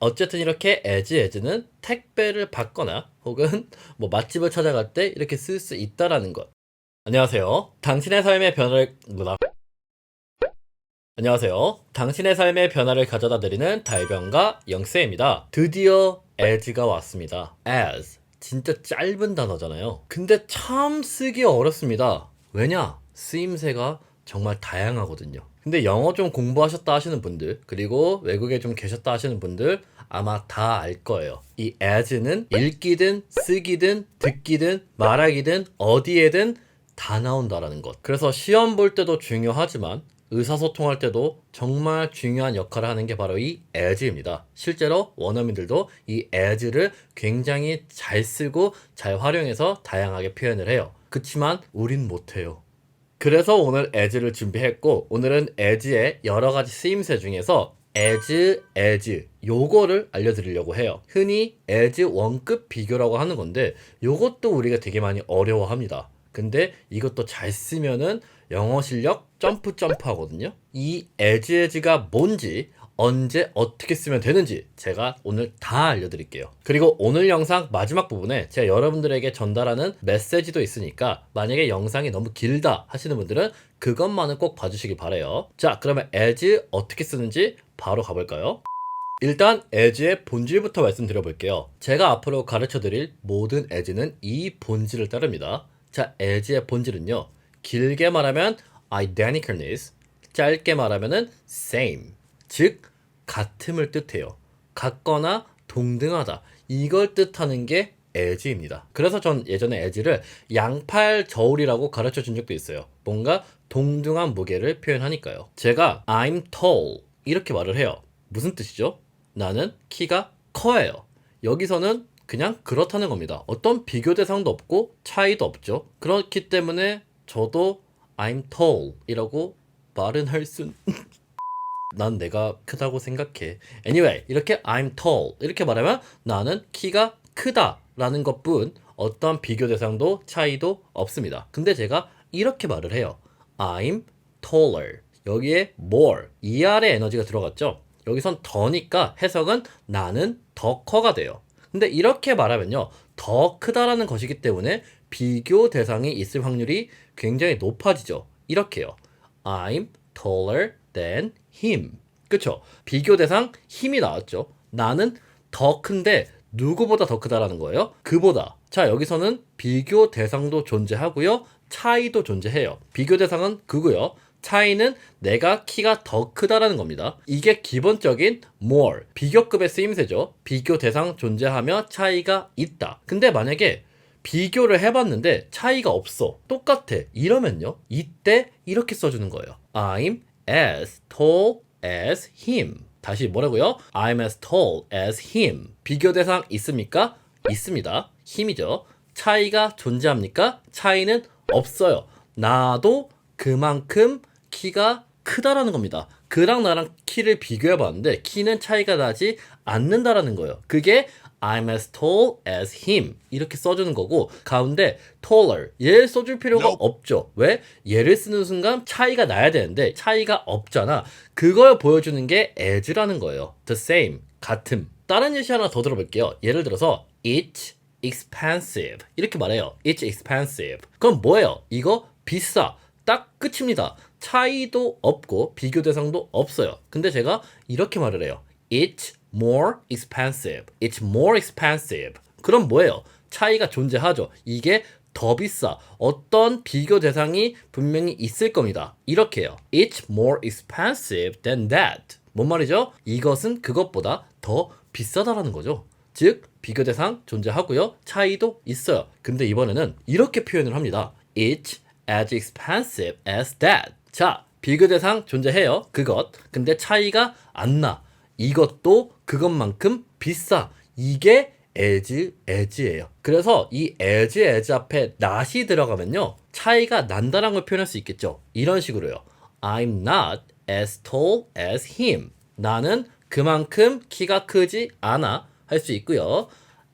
어쨌든 이렇게 as는 택배를 받거나 혹은 뭐 맛집을 찾아갈 때 이렇게 쓸 수 있다라는 것. 안녕하세요. 당신의 삶의 변화를 뭐다. 안녕하세요. 당신의 삶의 변화를 가져다 드리는 달변가 영쌤입니다. 드디어 as가 왔습니다. as. 진짜 짧은 단어잖아요. 근데 참 쓰기 어렵습니다. 왜냐? 쓰임새가 정말 다양하거든요. 근데 영어 좀 공부하셨다 하시는 분들, 그리고 외국에 좀 계셨다 하시는 분들 아마 다 알 거예요. 이 as는 읽기든 쓰기든 듣기든 말하기든 어디에든 다 나온다라는 것. 그래서 시험 볼 때도 중요하지만 의사소통할 때도 정말 중요한 역할을 하는 게 바로 이 as입니다. 실제로 원어민들도 이 as를 굉장히 잘 쓰고 잘 활용해서 다양하게 표현을 해요. 그치만 우린 못해요. 그래서 오늘 as를 준비했고 오늘은 as의 여러 가지 쓰임새 중에서 as, as 요거를 알려드리려고 해요. 흔히 as 원급 비교라고 하는 건데 요것도 우리가 되게 많이 어려워합니다. 근데 이것도 잘 쓰면은 영어 실력 점프 점프 하거든요. 이 as as가 뭔지 언제 어떻게 쓰면 되는지 제가 오늘 다 알려드릴게요. 그리고 오늘 영상 마지막 부분에 제가 여러분들에게 전달하는 메시지도 있으니까 만약에 영상이 너무 길다 하시는 분들은 그것만은 꼭 봐주시기 바래요. 자, 그러면 as 어떻게 쓰는지 바로 가볼까요? 일단 as의 본질부터 말씀드려 볼게요. 제가 앞으로 가르쳐 드릴 모든 as는 이 본질을 따릅니다. 자, as의 본질은요. 길게 말하면 identicalness, 짧게 말하면은 same. 즉 같음을 뜻해요. 같거나 동등하다. 이걸 뜻하는 게 as입니다. 그래서 전 예전에 as를 양팔 저울이라고 가르쳐 준 적도 있어요. 뭔가 동등한 무게를 표현하니까요. 제가 I'm tall 이렇게 말을 해요. 무슨 뜻이죠? 나는 키가 커요. 여기서는 그냥 그렇다는 겁니다. 어떤 비교 대상도 없고 차이도 없죠. 그렇기 때문에 저도 I'm tall 이라고 말은 할 순. 난 내가 크다고 생각해. Anyway, 이렇게 I'm tall 이렇게 말하면 나는 키가 크다라는 것뿐 어떤 비교 대상도 차이도 없습니다. 근데 제가 이렇게 말을 해요. I'm taller. 여기에 more, ER의 에너지가 들어갔죠? 여기선 더니까 해석은 나는 더 커가 돼요. 근데 이렇게 말하면요. 더 크다라는 것이기 때문에 비교 대상이 있을 확률이 굉장히 높아지죠. 이렇게요. I'm taller than him. 그쵸? 비교 대상 힘이 나왔죠. 나는 더 큰데 누구보다 더 크다라는 거예요. 그보다. 자, 여기서는 비교 대상도 존재하고요. 차이도 존재해요. 비교 대상은 그고요. 차이는 내가 키가 더 크다라는 겁니다. 이게 기본적인 more, 비교급의 쓰임새죠. 비교 대상 존재하며 차이가 있다. 근데 만약에 비교를 해봤는데 차이가 없어. 똑같아. 이러면요. 이때 이렇게 써주는 거예요. I'm as tall as him. 다시 뭐라고요? I'm as tall as him. 비교 대상 있습니까? 있습니다. 힘이죠. 차이가 존재합니까? 차이는 없어요. 나도 그만큼 키가 크다라는 겁니다. 그랑 나랑 키를 비교해 봤는데 키는 차이가 나지 않는다라는 거예요. 그게 I'm as tall as him 이렇게 써주는 거고 가운데 taller 얘를 써줄 필요가 없죠. 왜? 얘를 쓰는 순간 차이가 나야 되는데 차이가 없잖아. 그걸 보여주는 게 as라는 거예요. the same 같음. 다른 예시 하나 더 들어볼게요. 예를 들어서 it's expensive 이렇게 말해요. It's expensive. 그럼 뭐예요? 이거 비싸. 딱 끝입니다. 차이도 없고 비교 대상도 없어요. 근데 제가 이렇게 말을 해요. It's more expensive. It's more expensive. 그럼 뭐예요? 차이가 존재하죠. 이게 더 비싸. 어떤 비교 대상이 분명히 있을 겁니다. 이렇게요. It's more expensive than that. 뭔 말이죠? 이것은 그것보다 더 비싸다라는 거죠. 즉 비교 대상 존재하고요. 차이도 있어요. 근데 이번에는 이렇게 표현을 합니다. It's as expensive as that. 자, 비교 대상 존재해요. 그것. 근데 차이가 안 나. 이것도 그것만큼 비싸. 이게 as, as예요. 그래서 이 as, as 앞에 not이 들어가면요. 차이가 난다는 걸 표현할 수 있겠죠. 이런 식으로요. I'm not as tall as him. 나는 그만큼 키가 크지 않아 할 수 있고요.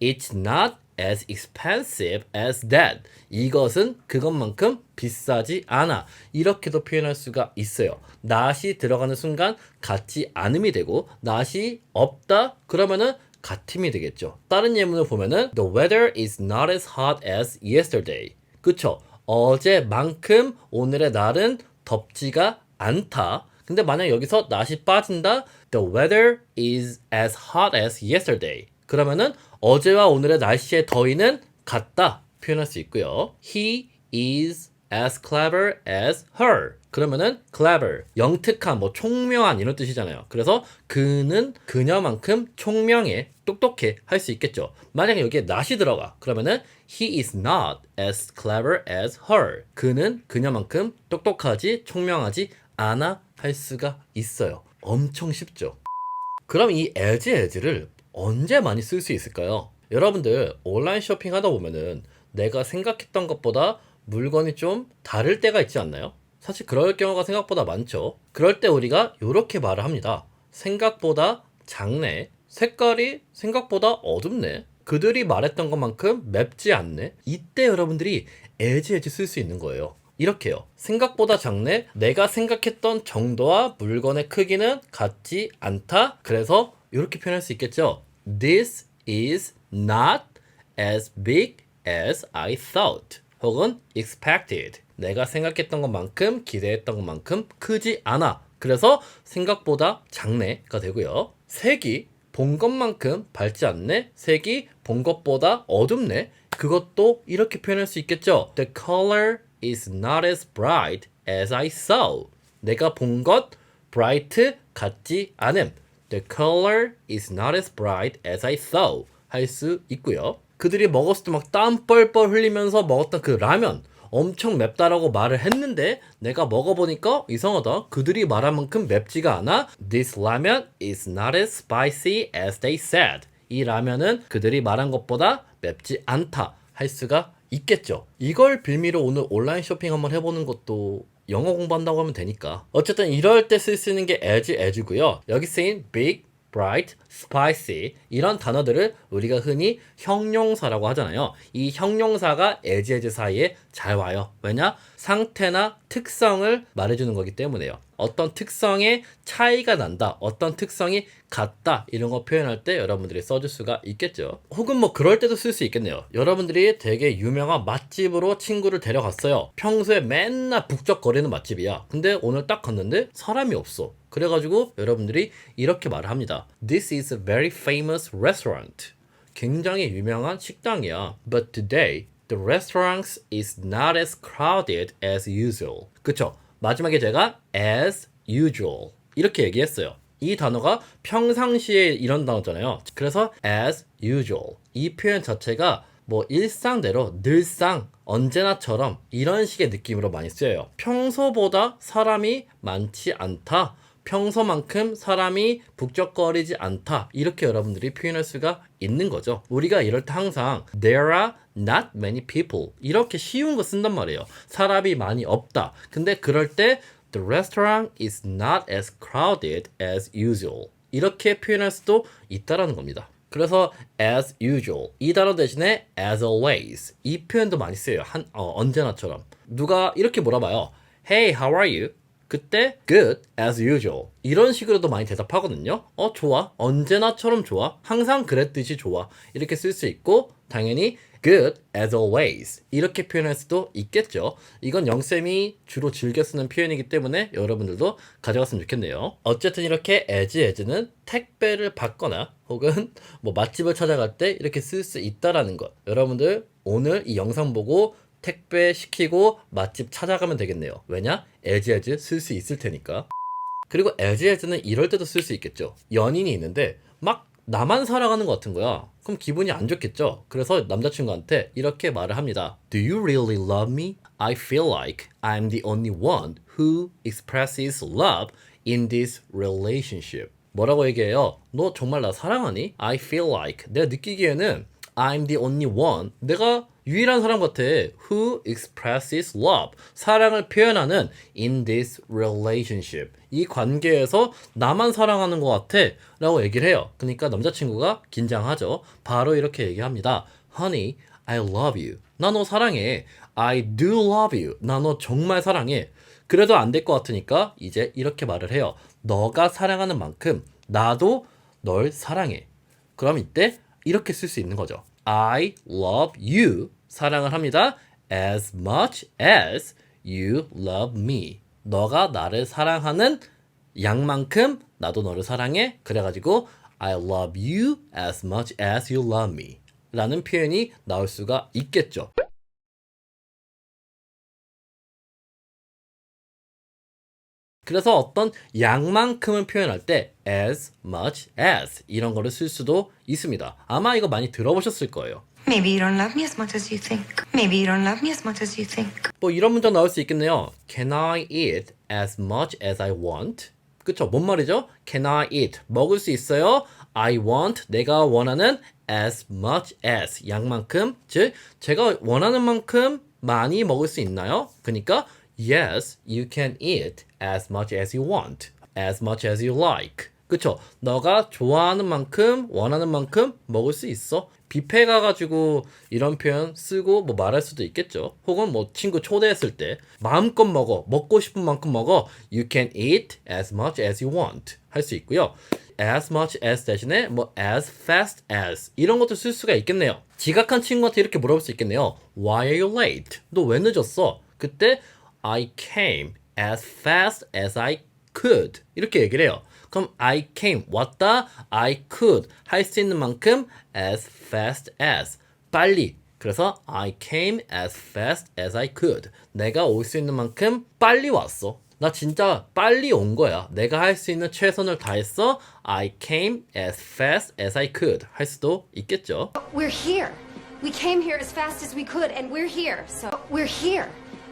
It's not as expensive as that. 이것은 그것만큼 비싸지 않아. 이렇게도 표현할 수가 있어요. not이 들어가는 순간 같지 않음이 되고 not이 없다 그러면은 같음이 되겠죠. 다른 예문을 보면은 the weather is not as hot as yesterday. 그쵸? 어제만큼 오늘의 날은 덥지가 않다. 근데 만약 여기서 not이 빠진다. The weather is as hot as yesterday. 그러면은 어제와 오늘의 날씨의 더위는 같다 표현할 수 있고요. He is as clever as her. 그러면은 clever, 영특한, 뭐 총명한 이런 뜻이잖아요. 그래서 그는 그녀만큼 총명해, 똑똑해 할 수 있겠죠. 만약에 여기에 not이 들어가. 그러면은 he is not as clever as her. 그는 그녀만큼 똑똑하지, 총명하지 않아 할 수가 있어요. 엄청 쉽죠. 그럼 이 as as를 언제 많이 쓸 수 있을까요? 여러분들 온라인 쇼핑 하다 보면은 내가 생각했던 것보다 물건이 좀 다를 때가 있지 않나요? 사실 그럴 경우가 생각보다 많죠. 그럴 때 우리가 이렇게 말을 합니다. 생각보다 작네. 색깔이 생각보다 어둡네. 그들이 말했던 것만큼 맵지 않네. 이때 여러분들이 as 쓸수 있는 거예요. 이렇게요. 생각보다 작네. 내가 생각했던 정도와 물건의 크기는 같지 않다. 그래서 이렇게 표현할 수 있겠죠. This is not as big as I thought. 혹은 expected. 내가 생각했던 것만큼 기대했던 것만큼 크지 않아. 그래서 생각보다 작네가 되고요. 색이 본 것만큼 밝지 않네. 색이 본 것보다 어둡네. 그것도 이렇게 표현할 수 있겠죠. The color is not as bright as I saw. 내가 본 것 bright 같지 않음. The color is not as bright as I saw. 할 수 있고요. 그들이 먹었을 때 막 땀 뻘뻘 흘리면서 먹었던 그 라면 엄청 맵다라고 말을 했는데 내가 먹어보니까 이상하다. 그들이 말한 만큼 맵지가 않아. This ramen is not as spicy as they said. 이 라면은 그들이 말한 것보다 맵지 않다 할 수가 있겠죠. 이걸 빌미로 오늘 온라인 쇼핑 한번 해보는 것도 영어 공부한다고 하면 되니까. 어쨌든 이럴 때 쓸 수 있는 게 as, as고요. 여기 쓰인 big, bright, spicy 이런 단어들을 우리가 흔히 형용사라고 하잖아요. 이 형용사가 as, as 사이에 잘 와요. 왜냐? 상태나 특성을 말해주는 거기 때문에요. 어떤 특성의 차이가 난다, 어떤 특성이 같다 이런 거 표현할 때 여러분들이 써줄 수가 있겠죠. 혹은 뭐 그럴 때도 쓸 수 있겠네요. 여러분들이 되게 유명한 맛집으로 친구를 데려갔어요. 평소에 맨날 북적거리는 맛집이야. 근데 오늘 딱 갔는데 사람이 없어. 그래가지고 여러분들이 이렇게 말을 합니다. This is a very famous restaurant. 굉장히 유명한 식당이야. But today the restaurant is not as crowded as usual. 그쵸? 마지막에 제가 as usual 이렇게 얘기했어요. 이 단어가 평상시에 이런 단어잖아요. 그래서 as usual 이 표현 자체가 뭐 일상대로 늘상 언제나처럼 이런 식의 느낌으로 많이 쓰여요. 평소보다 사람이 많지 않다. 평소만큼 사람이 북적거리지 않다. 이렇게 여러분들이 표현할 수가 있는 거죠. 우리가 이럴 때 항상 there are not many people 이렇게 쉬운 거 쓴단 말이에요. 사람이 많이 없다. 근데 그럴 때 the restaurant is not as crowded as usual. 이렇게 표현할 수도 있다라는 겁니다. 그래서 as usual 이 단어 대신에 as always 이 표현도 많이 쓰여요. 한 어, 언제나처럼 누가 이렇게 물어봐요. Hey, how are you? 그때 good as usual 이런 식으로도 많이 대답하거든요. 어 좋아 언제나처럼 좋아 항상 그랬듯이 좋아 이렇게 쓸 수 있고 당연히 good as always 이렇게 표현할 수도 있겠죠. 이건 영쌤이 주로 즐겨 쓰는 표현이기 때문에 여러분들도 가져갔으면 좋겠네요. 어쨌든 이렇게 as as는 택배를 받거나 혹은 뭐 맛집을 찾아갈 때 이렇게 쓸 수 있다라는 것. 여러분들 오늘 이 영상 보고 택배 시키고 맛집 찾아가면 되겠네요. 왜냐? as as 쓸수 있을 테니까. 그리고 as as는 이럴 때도 쓸 수 있겠죠. 연인이 있는데 막 나만 살아가는 것 같은 거야. 그럼 기분이 안 좋겠죠. 그래서 남자친구한테 이렇게 말을 합니다. Do you really love me? I feel like I'm the only one who expresses love in this relationship. 뭐라고 얘기해요? 너 정말 나 사랑하니? I feel like 내가 느끼기에는 I'm the only one. 내가 유일한 사람 같아. Who expresses love. 사랑을 표현하는 in this relationship. 이 관계에서 나만 사랑하는 것 같아. 라고 얘기를 해요. 그러니까 남자친구가 긴장하죠. 바로 이렇게 얘기합니다. Honey, I love you. 나 너 사랑해. I do love you. 나 너 정말 사랑해. 그래도 안 될 것 같으니까 이제 이렇게 말을 해요. 너가 사랑하는 만큼 나도 널 사랑해. 그럼 이때 이렇게 쓸 수 있는 거죠. I love you. 사랑을 합니다. As much as you love me. 너가 나를 사랑하는 양만큼 나도 너를 사랑해. 그래가지고 I love you as much as you love me. 라는 표현이 나올 수가 있겠죠. 그래서 어떤 양만큼을 표현할 때 as much as 이런 거를 쓸 수도 있습니다. 아마 이거 많이 들어보셨을 거예요. Maybe you don't love me as much as you think. Maybe you don't love me as much as you think. 뭐 이런 문장 나올 수 있겠네요. Can I eat as much as I want? 그쵸? 뭔 말이죠? Can I eat? 먹을 수 있어요? I want. 내가 원하는 as much as. 양만큼. 즉, 제가 원하는 만큼 많이 먹을 수 있나요? 그러니까 Yes, you can eat as much as you want. As much as you like. 그쵸? 너가 좋아하는 만큼, 원하는 만큼 먹을 수 있어. 뷔페 가가지고 이런 표현 쓰고 뭐 말할 수도 있겠죠. 혹은 뭐 친구 초대했을 때 마음껏 먹어. 먹고 싶은 만큼 먹어. You can eat as much as you want. 할 수 있고요. as much as 대신에 뭐 as fast as 이런 것도 쓸 수가 있겠네요. 지각한 친구한테 이렇게 물어볼 수 있겠네요. Why are you late? 너 왜 늦었어? 그때 I came as fast as I could. 이렇게 얘기를 해요. 그럼 I came 왔다 I could 할 수 있는 만큼 as fast as 빨리 그래서 I came as fast as I could 내가 올 수 있는 만큼 빨리 왔어 나 진짜 빨리 온 거야 내가 할 수 있는 최선을 다했어 I came as fast as I could 할 수도 있겠죠 We're here. We came here as fast as we could, and we're here. So we're here.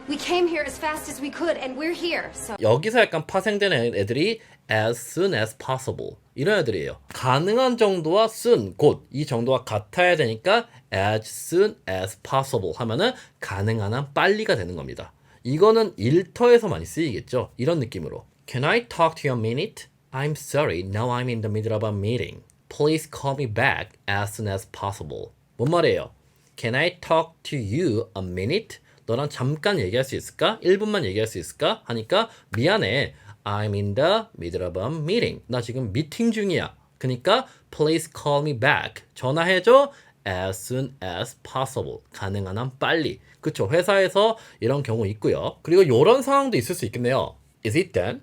We came here as fast as we could, and we're here. So 여기서 약간 파생되는 애들이 as soon as possible 이런 애들이에요. 가능한 정도와 soon 곧 이 정도가 같아야 되니까 as soon as possible 하면은 가능한 한 빨리가 되는 겁니다. 이거는 일터에서 많이 쓰이겠죠. 이런 느낌으로. Can I talk to you a minute? I'm sorry. Now I'm in the middle of a meeting. Please call me back as soon as possible. 뭔 말이에요? Can I talk to you a minute? 너랑 잠깐 얘기할 수 있을까? 1분만 얘기할 수 있을까? 하니까 미안해. I'm in the middle of a meeting. 나 지금 미팅 중이야. 그러니까 please call me back. 전화해줘. as soon as possible. 가능한 한 빨리. 그쵸. 회사에서 이런 경우 있고요. 그리고 이런 상황도 있을 수 있겠네요. Is it done?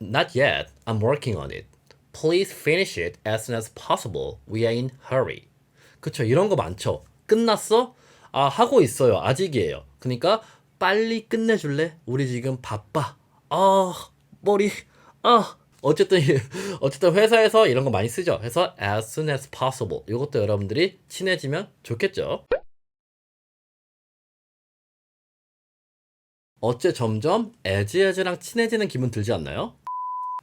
Not yet. I'm working on it. Please finish it as soon as possible. We are in hurry. 그쵸. 이런 거 많죠. 끝났어? 아, 하고 있어요. 아직이에요. 그러니까 빨리 끝내줄래? 우리 지금 바빠. 아, 머리. 아. 어쨌든 어쨌든 회사에서 이런 거 많이 쓰죠. 그래서 as soon as possible. 이것도 여러분들이 친해지면 좋겠죠. 어째 점점 에즈에즈랑 친해지는 기분 들지 않나요?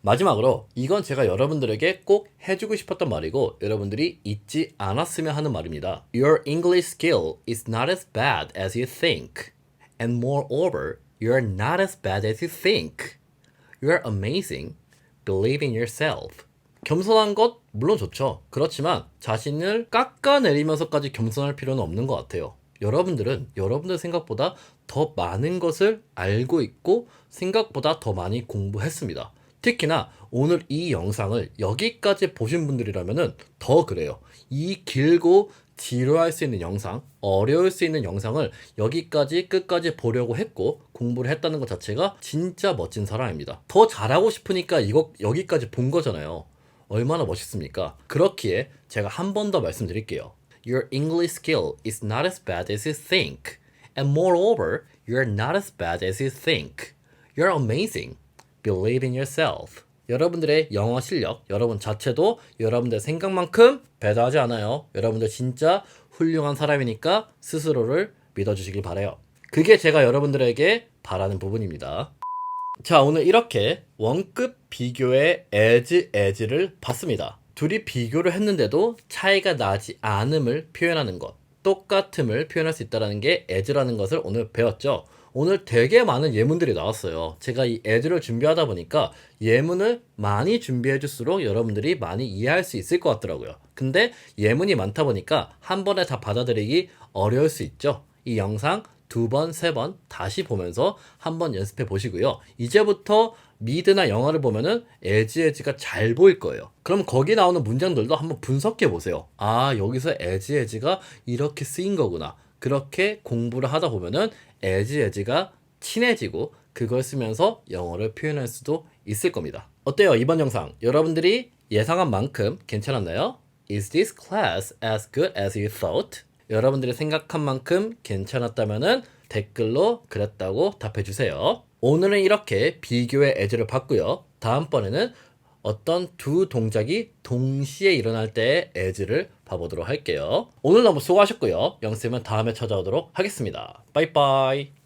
마지막으로 이건 제가 여러분들에게 꼭 해주고 싶었던 말이고 여러분들이 잊지 않았으면 하는 말입니다. Your English skill is not as bad as you think. And moreover, you're not as bad as you think. You're amazing. Believe in yourself. 겸손한 것 물론 좋죠. 그렇지만 자신을 깎아내리면서까지 겸손할 필요는 없는 것 같아요. 여러분들은 여러분들 생각보다 더 많은 것을 알고 있고 생각보다 더 많이 공부했습니다. 특히나 오늘 이 영상을 여기까지 보신 분들이라면은 더 그래요. 이 길고 지루할 수 있는 영상, 어려울 수 있는 영상을 여기까지 끝까지 보려고 했고 공부를 했다는 것 자체가 진짜 멋진 사람입니다. 더 잘하고 싶으니까 이거 여기까지 본 거잖아요. 얼마나 멋있습니까? 그렇기에 제가 한 번 더 말씀드릴게요. Your English skill is not as bad as you think. And moreover, you're not as bad as you think. You're amazing. Believe in yourself. 여러분들의 영어 실력, 여러분 자체도 여러분들 생각만큼 배다하지 않아요. 여러분들 진짜 훌륭한 사람이니까 스스로를 믿어주시길 바래요. 그게 제가 여러분들에게 바라는 부분입니다. 자, 오늘 이렇게 원급 비교의 as as를 봤습니다. 둘이 비교를 했는데도 차이가 나지 않음을 표현하는 것, 똑같음을 표현할 수 있다는 게 as라는 것을 오늘 배웠죠. 오늘 되게 많은 예문들이 나왔어요. 제가 이 애들을 준비하다 보니까 예문을 많이 준비해 줄수록 여러분들이 많이 이해할 수 있을 것 같더라고요. 근데 예문이 많다 보니까 한 번에 다 받아들이기 어려울 수 있죠. 이 영상 두 번, 세 번 다시 보면서 한 번 연습해 보시고요. 이제부터 미드나 영화를 보면은 에지 에지가 잘 보일 거예요. 그럼 거기 나오는 문장들도 한번 분석해 보세요. 아, 여기서 에지 에지가 이렇게 쓰인 거구나. 그렇게 공부를 하다 보면은 에지 에지가 친해지고 그걸 쓰면서 영어를 표현할 수도 있을 겁니다. 어때요? 이번 영상 여러분들이 예상한 만큼 괜찮았나요? Is this class as good as you thought? 여러분들이 생각한 만큼 괜찮았다면은 댓글로 그랬다고 답해 주세요. 오늘은 이렇게 비교의 애지를 봤고요. 다음번에는 어떤 두 동작이 동시에 일어날 때의 애지를 봐보도록 할게요. 오늘 너무 수고하셨고요. 영쌤은 다음에 찾아오도록 하겠습니다. 빠이빠이.